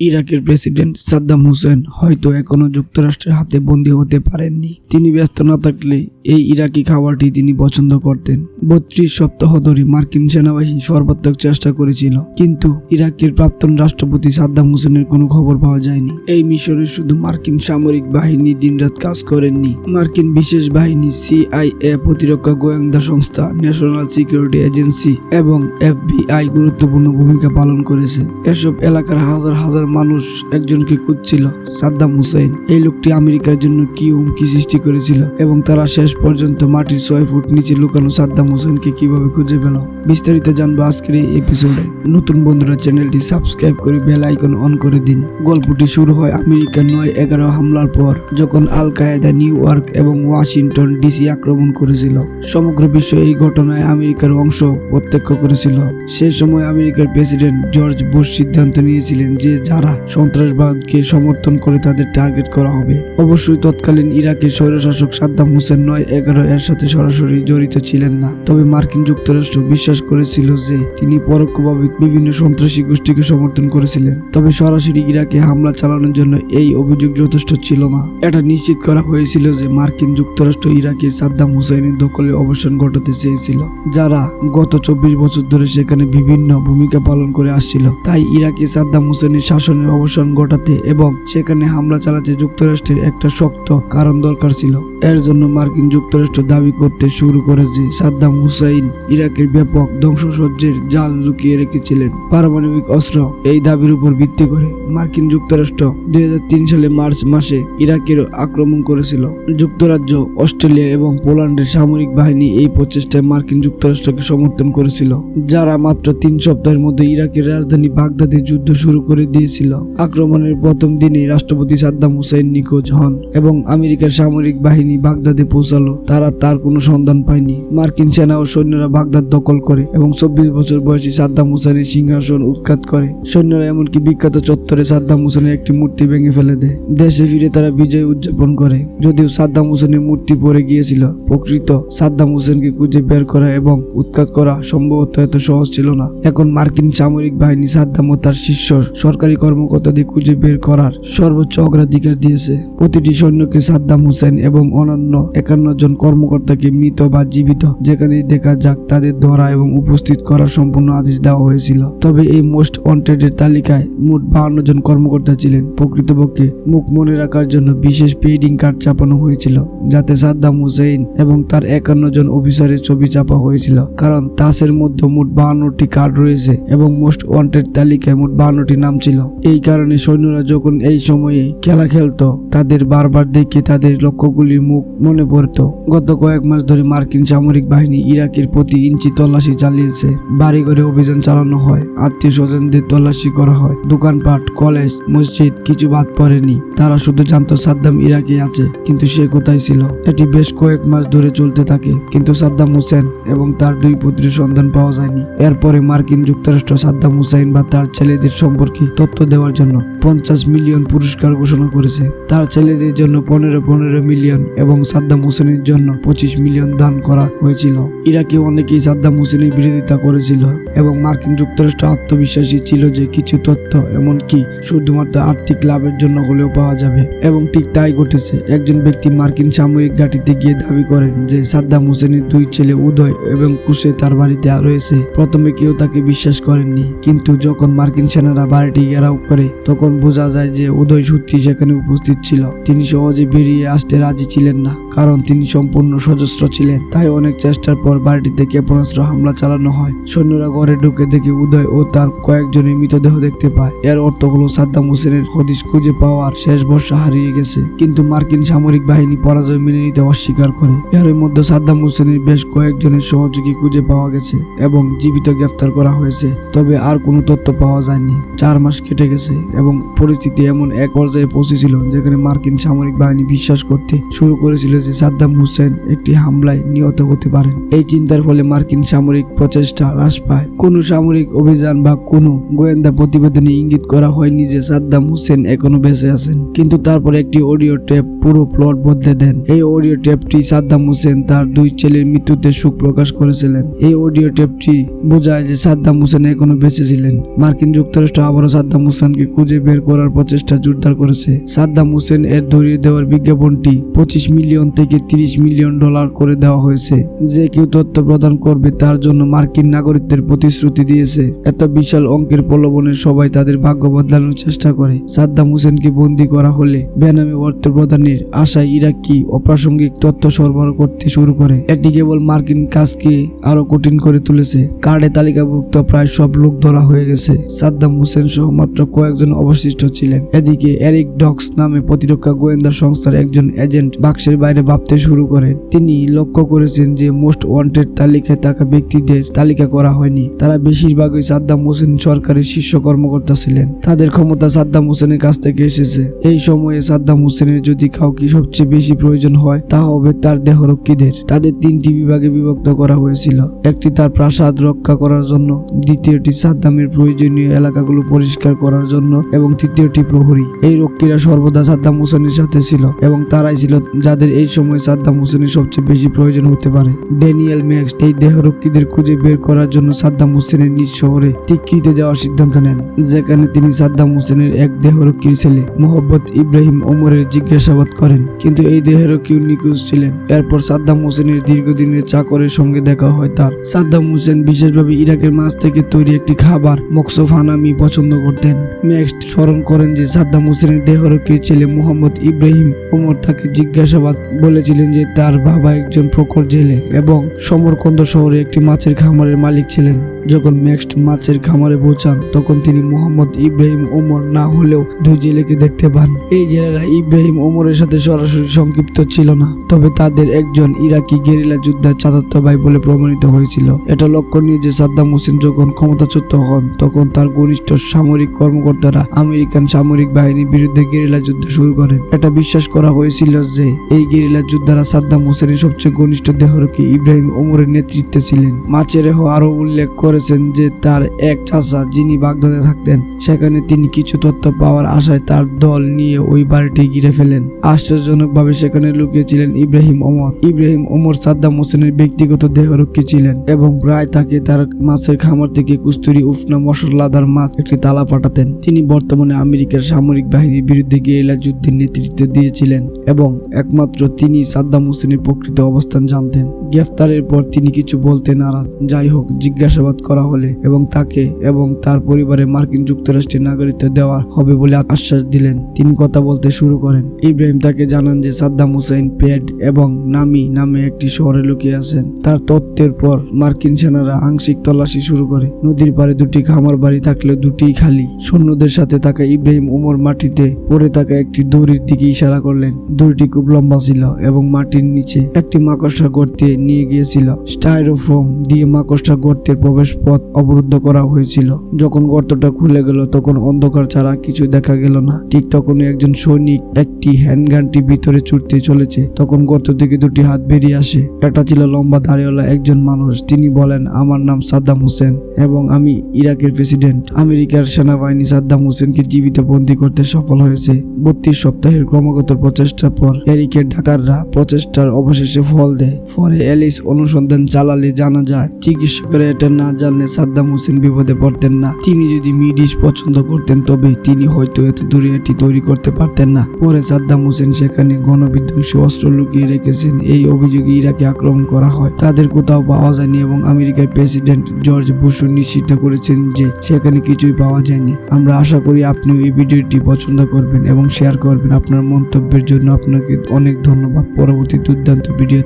ইরাকের প্রেসিডেন্ট সাদ্দাম হোসেন হয়তো এখনও যুক্তরাষ্ট্রের হাতে বন্দী হতে পারেননি। তিনি ব্যস্ত না থাকলে এই ইরাকি খাবারটি তিনি পছন্দ করতেন। বত্রিশ সপ্তাহ ধরে মার্কিন সেনাবাহিনী সর্বাত্মক চেষ্টা করেছিল, কিন্তু ইরাকের প্রাক্তন রাষ্ট্রপতি সাদ্দাম হোসেনের কোনো খবর পাওয়া যায়নি। এই মিশনে শুধু মার্কিন সামরিক বাহিনী দিনরাত কাজ করেননি। মার্কিন বিশেষ বাহিনী সিআইএ প্রতিরক্ষা গোয়েন্দা সংস্থা, ন্যাশনাল সিকিউরিটি এজেন্সি এবং এফবিআই গুরুত্বপূর্ণ ভূমিকা পালন করেছে। এসব এলাকার হাজার হাজার মানুষ একজনকে খুঁজছিল, সাদ্দাম হুসাইন। এই লোকটি আমেরিকার জন্য কি হুমকি সৃষ্টি করেছিল এবং তারা শেষ পর্যন্ত মাটির ছয় ফুট নিচে লুকানো সাদ্দাম হোসেনকে কীভাবে খুঁজে পেল? বিস্তারিত জানব আজকের এই এপিসোডে নতুন বন্ধুরা, চ্যানেলটি সাবস্ক্রাইব করে বেল আইকন অন করে দিন। গল্পটি শুরু হয় আমেরিকার নয় এগারো হামলার পর, যখন আল কায়েদা নিউ ইয়র্ক এবং ওয়াশিংটন ডিসি আক্রমণ করেছিল। সমগ্র বিশ্ব এই ঘটনায় আমেরিকার অংশ প্রত্যক্ষ করেছিল। সে সময় আমেরিকার প্রেসিডেন্ট জর্জ বুশ সিদ্ধান্ত নিয়েছিলেন যে যারা সন্ত্রাসবাদকে সমর্থন করে তাদের টার্গেট করা হবে। অবশ্যই তৎকালীন ইরাকের স্বৈরশাসক সাদ্দাম হোসেন নয় এগারো এর সাথে সরাসরি জড়িত ছিলেন না। তবে মার্কিন যুক্তরাষ্ট্র বিশ্বাস করেছিল যে তিনি পরোক্ষভাবে বিভিন্ন সন্ত্রাসী গোষ্ঠীকে সমর্থন করেছিলেন। তবে সরাসরি ইরাকে হামলা চালানোর জন্য এই অভিযোগ যথেষ্ট ছিল না। এটা নিশ্চিত করা হয়েছিল যে মার্কিন যুক্তরাষ্ট্র ইরাকের সাদ্দাম হুসাইনের দখলে অবসান ঘটাতে চেয়েছিল, যারা গত চব্বিশ বছর ধরে সেখানে বিভিন্ন ভূমিকা পালন করে আসছিল। তাই ইরাকে সাদ্দাম হুসেনের শাসনের অবসান ঘটাতে এবং সেখানে হামলা চালাতে যুক্তরাষ্ট্রের একটা শক্ত কারণ দরকার ছিল। এর জন্য মার্কিন যুক্তরাষ্ট্র দাবি করতে শুরু করে যে সাদ্দাম হুসাইন, ইরাকের ব্যাপক ধ্বংসসজ্জের জাল লুকিয়ে রেখেছিলেন। পারমাণবিক অস্ত্র এই দাবির উপর ভিত্তি করে মার্কিন যুক্তরাষ্ট্র দুই হাজার তিন সালে মার্চ মাসে ইরাকের আক্রমণ করেছিল। যুক্তরাজ্য, অস্ট্রেলিয়া এবং পোল্যান্ডের সামরিক বাহিনী এই প্রচেষ্টায় মার্কিন যুক্তরাষ্ট্রকে সমর্থন করেছিল, যারা মাত্র তিন সপ্তাহের মধ্যে ইরাকের রাজধানী বাগদাদে যুদ্ধ শুরু করে দিয়েছিল। আক্রমণের প্রথম দিনে রাষ্ট্রপতি সাদ্দাম হুসাইন নিখোঁজ হন এবং আমেরিকার সামরিক বাহিনী বাগদাদে পৌঁছালো, তারা তার কোনো সন্ধান পায়নি। মার্কিন সেনা ও সৈন্যরা বাগদাদ দখল করে এবং চব্বিশ বছর বয়সী সাদ্দাম হুসাইনের সিংহাসন উৎখাত করে। সৈন্যরা এমনকি বিখ্যাত চত্বরে সাদ্দাম হুসেনের একটি মূর্তি ভেঙে ফেলে দেয়। দেশে ফিরে তারা বিজয় উদযাপন করে, যদিও সাদ্দাম হুসেনের মূর্তি পড়ে গিয়েছিল। প্রকৃত সাদ্দাম হুসেনকে খুঁজে বের করা এবং উৎখাত করা সম্ভবত এত সহজ ছিল না। এখন মার্কিন সামরিক বাহিনী সাদ্দাম ও তার শীর্ষ সরকারি কর্মকর্তাদের খুঁজে বের করার সর্বোচ্চ অগ্রাধিকার দিয়েছে। প্রতিটি সৈন্যকে সাদ্দাম হুসেন এবং অন্যান্য একান্ন জন কর্মকর্তাকে মৃত বা জীবিত যেখানে দেখা যাক তাদের ধরা এবং উপস্থিত করার সম্পূর্ণ আদেশ দেওয়া হয়েছিল। তবে এই মোস্ট ওয়ান্টেডের তালিকায় মোট বাহান্ন জন কর্মকর্তা ছিলেন। প্রকৃতপক্ষে মুখ মনে রাখার জন্য বিশেষ পেইডিং কার্ড চাপানো হয়েছিল, যাতে সাদ্দাম হুসেইন এবং তার একান্ন জন অফিসারের ছবি চাপা হয়েছিল। কারণ তাসের মধ্যে মোট বাহান্নটি কার্ড রয়েছে এবং মোস্ট ওয়ান্টেড তালিকায় মোট বাহান্নটি নাম ছিল। এই কারণে সৈন্যরা যখন এই সময়ে খেলা খেলতো, তাদের বারবার দেখে তাদের লক্ষ্যগুলির মুখ মনে পড়তো। গত কয়েক মাস ধরে মার্কিন সামরিক বাহিনী ইরাকের প্রতি ইঞ্চি তল্লাশি চালিয়েছে। বাড়ি ঘরে অভিযান চালানো হয় আত্মীয় স্বজনদের তল্লাশি করা হয়, দোকানপাট, কলেজ, মসজিদ, কিছু বাদ পড়েনি। তারা শুধু জানতো সাদ্দাম ইরাকে আছে, কিন্তু সে কোথায় ছিল? এটি বেশ কয়েক মাস ধরে চলতে থাকে, কিন্তু সাদ্দাম হুসেন এবং তার দুই পুত্রের সন্ধান পাওয়া যায়নি। এরপরে মার্কিন যুক্তরাষ্ট্র সাদ্দাম হুসাইন বা তার ছেলেদের সম্পর্কে তথ্য দেওয়ার জন্য পঞ্চাশ মিলিয়ন পুরস্কার ঘোষণা করেছে। তার ছেলেদের জন্য পনেরো পনেরো মিলিয়ন এবং সাদ্দাম হুসেনের জন্য পঁচিশ মিলিয়ন দান করা হয়েছিল। ইরাকে অনেকেই সাদ্দাম হুসেনের বিরোধিতা করেছিল এবং মার্কিন যুক্তরাষ্ট্র আত্মবিশ্বাসী ছিল যে কিছু তথ্য, এমনকি শুধুমাত্র আর্থিক লাভের জন্য হলেও পাওয়া যাবে। এবং ঠিক তাই ঘটেছে, একজন ব্যক্তি মার্কিন সামরিক ঘাঁটিতে গিয়ে দাবি করেন যে সাদ্দাম হোসেনের দুই ছেলে উদয় এবং কুশে তার বাড়িতে রয়েছে প্রথমে কেউ তাকে বিশ্বাস করেননি। কিন্তু যখন মার্কিন সেনারা বাড়িটি ঘেরাও করে, তখন বোঝা যায় যে উদয় সত্যি সেখানে উপস্থিত ছিল। তিনি সহজে বেরিয়ে আসতে রাজি ছিলেন না, কারণ তিনি সম্পূর্ণ সশস্ত্র ছিলেন। তাই অনেক চেষ্টার পর বাড়িটিতে ক্ষেপণাস্ত্র হামলা চালানো হয়। সৈন্যরা ঘরে ঢুকে দেখে উদয় ও তার কয়েকজনের মৃতদেহ দেখতে পায়। এর অর্থ হলো, সাদ্দাম হোসেনের হদিস খুঁজে পাওয়ার শেষ বর্ষা হারিয়ে গেছে। কিন্তু মার্কিন সামরিক বাহিনী পরাজয় মেনে নিতে অস্বীকার করে। এর মধ্যে সাদ্দাম হোসেনের বেশ কয়েকজনের সহযোগী খুঁজে পাওয়া গেছে এবং জীবিত গ্রেফতার করা হয়েছে। তবে আর কোনো তথ্য পাওয়া যায়নি। চার মাস কেটে গেছে এবং পরিস্থিতি এমন এক পর্যায়ে পৌঁছেছিল, যেখানে মার্কিন সামরিক বাহিনী বিশ্বাস করতে শুরু শুরু করেছিল যে সাদ্দাম হুসেন একটি হামলায় নিহত হতে পারেন। এই চিন্তার ফলে মার্কিন সামরিক প্রচেষ্টা হ্রাস পায়। কোনো সামরিক অভিযান বা কোনো গোয়েন্দা প্রতিবেদনে ইঙ্গিত করা হয়নি যে সাদ্দাম হুসেন এখনও বেঁচে আছেন। কিন্তু তারপর একটি অডিও টেপ পুরো প্লট বদলে দেন। এই অডিও টেপটি সাদ্দাম হুসেন তার দুই ছেলের মৃত্যুতে সুখ প্রকাশ করেছিলেন। এই অডিও টেপটি বোঝায় যে সাদ্দাম হুসেন এখনও বেঁচে ছিলেন। মার্কিন যুক্তরাষ্ট্র আবারও সাদ্দাম হুসেনকে খুঁজে বের করার প্রচেষ্টা জোরদার করেছে। সাদ্দাম হুসেন এর ধরিয়ে দেওয়ার বিজ্ঞাপনটি পঁচিশ মিলিয়ন থেকে তিরিশ মিলিয়ন ডলার করে দেওয়া হয়েছে। যে কেউ তথ্য প্রদান করবে তার জন্য মার্কিন নাগরিকদের প্রতিশ্রুতি দিয়েছে। এত বিশাল অঙ্কের প্রলোভনে সবাই তাদের ভাগ্য বদলানোর চেষ্টা করে। সাদ্দাম হুসেনকে বন্দী করা হলে বেনামে অর্থ প্রদানের আশায় ইরাকি অপ্রাসঙ্গিক তথ্য সরবরাহ করতে শুরু করে। এটি কেবল মার্কিন কাজকে আরও কঠিন করে তুলেছে। কার্ডে তালিকাভুক্ত প্রায় সব লোক ধরা হয়ে গেছে। সাদ্দাম হোসেন সহ মাত্র কয়েকজন অবশিষ্ট ছিলেন। এদিকে এরিক ডক্স নামে প্রতিরক্ষা গোয়েন্দা সংস্থার একজন এজেন্ট বাক্সের বাইরে ভাবতে শুরু করেন। তিনি লক্ষ্য করেছেন যে মোস্ট ওয়ান্টেড তালিকায় থাকা ব্যক্তিদের তালিকা করা হয়নি। তারা বেশিরভাগই সাদ্দাম হোসেন সরকারের শীর্ষ কর্মকর্তা ছিলেন। তাদের ক্ষমতা সাদ্দাম হোসেনের কাছ থেকে এসেছে। এই সময়ে সাদ্দাম হোসেনের যদি কাউকে সবচেয়ে বেশি প্রয়োজন হয়, তা হবে তার দেহরক্ষীদের। তাদের তিনটি বিভাগে বিভক্ত করা হয়েছিল। একটি তার প্রাসাদ রক্ষা করার জন্য, দ্বিতীয়টি সাদ্দামের প্রয়োজনীয় এলাকাগুলো পরিষ্কার করার জন্য, এবং তৃতীয়টি প্রহরী। এই রক্ষীরা সর্বদা সাদ্দাম হোসেনের সাথে ছিল, এবং তারাই ছিল যাদের এই সময় সাদ্দাম হোসেনের সবচেয়ে বেশি প্রয়োজন হতে পারে। ড্যানিয়েল ম্যাক্স এই দেহরক্ষীদের খুঁজে বের করার জন্য সাদ্দাম হোসেনের নিজ শহরে তিকরিতে যাওয়ার সিদ্ধান্ত নেন, যেখানে তিনি সাদ্দাম হোসেনের এক দেহরক্ষীর ছেলে মোহাম্মদ ইব্রাহিম ওমরের জিজ্ঞাসাবাদ করেন, কিন্তু এই দেহরক্ষী নিখোঁজ ছিলেন। এরপর সাদ্দাম হোসেনের দীর্ঘদিনের চাকরের সঙ্গে দেখা হয় তার। সাদ্দাম হোসেন বিশেষভাবে ইরাকের মাছ থেকে তৈরি একটি খাবার মকসফ হানামি পছন্দ করতেন। ম্যাক্স স্মরণ করেন যে সাদ্দাম হোসেনের দেহরক্ষীর ছেলে মোহাম্মদ ইব্রাহিম ওমর তাকে জিজ্ঞাসাবাদ বলেছিলেন যে তার বাবা একজন প্রখর জেলে এবং সমরকন্দ শহরে একটি মাছের খামারের মালিক ছিলেন। যখন ম্যাক্সড মাছের খামারে পৌঁছান, তখন তিনি মোহাম্মদ ইব্রাহিম ওমর না হলেও দুই জেলেকে দেখতে পান। এই জেলেরা ইব্রাহিম ওমরের সাথে সরাসরি সংক্ষিপ্ত ছিল না, তবে তাদের একজন ইরাকি গেরিলা যোদ্ধার চাচাতো ভাই বলে প্রমাণিত হয়েছিল। এটা লক্ষণীয় যে সাদ্দাম হোসেন যখন ক্ষমতাচ্যুত হন, তখন তার ঘনিষ্ঠ সামরিক কর্মকর্তারা আমেরিকান সামরিক বাহিনীর বিরুদ্ধে গেরিলা যুদ্ধ শুরু করেন। এটা বিশ্বাস করা হয়েছিল যে এই গেরিলা যোদ্ধারা সাদ্দাম হোসেনের সবচেয়ে ঘনিষ্ঠ দেহরক্ষী ইব্রাহিম ওমরের নেতৃত্বে ছিলেন। মাচেরেহ আরও উল্লেখ করেছেন যে, তার এক চাচা যিনি বাগদাদে থাকতেন, সেখানে তিনি কিছু তথ্য পাওয়ার আশায় তার দল নিয়ে ওই বাড়িটি ঘিরে ফেলেন। আশ্চর্যজনকভাবে সেখানে লুকিয়েছিলেন ইব্রাহিম ওমর। ইব্রাহিম ওমর সাদ্দাম হোসেনের ব্যক্তিগত দেহরক্ষী ছিলেন এবং প্রায় তাকে তার মাছের খামার থেকে কুস্তুরি উফনা মশলাদার মাছ একটি তালা পাঠাতেন। তিনি বর্তমানে আমেরিকার সামরিক বাহিনীর বিরুদ্ধে গেরিলা যুদ্ধের নেতৃত্ব দিয়েছিলেন এবং একমাত্র তিনি সাদ্দাম হোসেনের প্রকৃত অবস্থান জানতেন। গ্রেফতারের পর তিনি কিছু বলতে নারাজ। যাই হোক, জিজ্ঞাসাবাদ করা হলে এবং তাকে এবং তার পরিবারে মার্কিন যুক্তরাষ্ট্রের নাগরিকত্ব দেওয়া হবে বলে আশ্বাস দিলেন। তিনি কথা বলতে শুরু করেন। ইব্রাহিম তাকে জানান যে সাদ্দাম হুসেন পেড এবং নামি নামে একটি শহরে লুকিয়ে আছেন। তার তত্ত্বের পর মার্কিন সেনারা আংশিক তল্লাশি শুরু করে। নদীর পাড়ে দুটি খামার বাড়ি থাকলেও দুটিই খালি। সৈন্যদের সাথে থাকা ইব্রাহিম উমর মাটিতে পড়ে থাকা একটি দড়ির দিকে ইশারা করলেন। দড়িটি খুব লম্বা ছিল এবং মাটির নিচে একটি মাকড়সা গর্তে নিয়ে গিয়েছিল। স্টাইরোফোম দিয়ে মাকড়সা গর্তের প্রবেশ পথ অবরুদ্ধ করা হয়েছিল। যখন গর্তটা খুলে গেল, তখন অন্ধকার ছাড়া কিছু দেখা গেল না। ঠিক তখনই একজন সৈনিক একটি হ্যান্ডগানটি ভিতরে ছুটতে চলেছে। তখন গর্ত থেকে দুটি হাত বেরিয়ে আসে। একটা ছিল লম্বা দাড়িওয়ালা একজন মানুষ। তিনি বলেন, আমার নাম সাদ্দাম হোসেন এবং আমি ইরাকের প্রেসিডেন্ট। আমেরিকার সেনাবাহিনী সাদ্দাম হোসেনকে জীবিত বন্দী করতে সফল হয়েছে। বত্রিশ সপ্তাহের ক্রমাগত প্রচেষ্টার পর এরিকের ডাকাররা প্রচেষ্টার অবশেষে ফল দেয়। পরে অ্যালিস অনুসন্ধান চালালে জানা যায়, চিকিৎসকেরা এটা না জানলে সাদ্দাম হোসেন বিপদে পড়তেন না। তিনি যদি মিডিস পছন্দ করতেন, তবে তিনি হয়তো এত দূরে এটি তৈরি করতে পারতেন না। পরে সাদ্দাম হোসেন সেখানে গণবিধ্বংসী অস্ত্র লুকিয়ে রেখেছেন। এই অভিযোগে ইরাকে আক্রমণ করা হয়। তাদের কোথাও পাওয়া যায়নি এবং আমেরিকার প্রেসিডেন্ট জর্জ বুশও নিশ্চিত করেছেন যে সেখানে কিছুই পাওয়া যায়নি। আমরা আশা করি আপনিও এই ভিডিওটি পছন্দ করবেন এবং শেয়ার করবেন। আপনার মন্তব্যের জন্য আপনাকে অনেক ধন্যবাদ। পরবর্তী দুর্দান্ত ভিডিওতে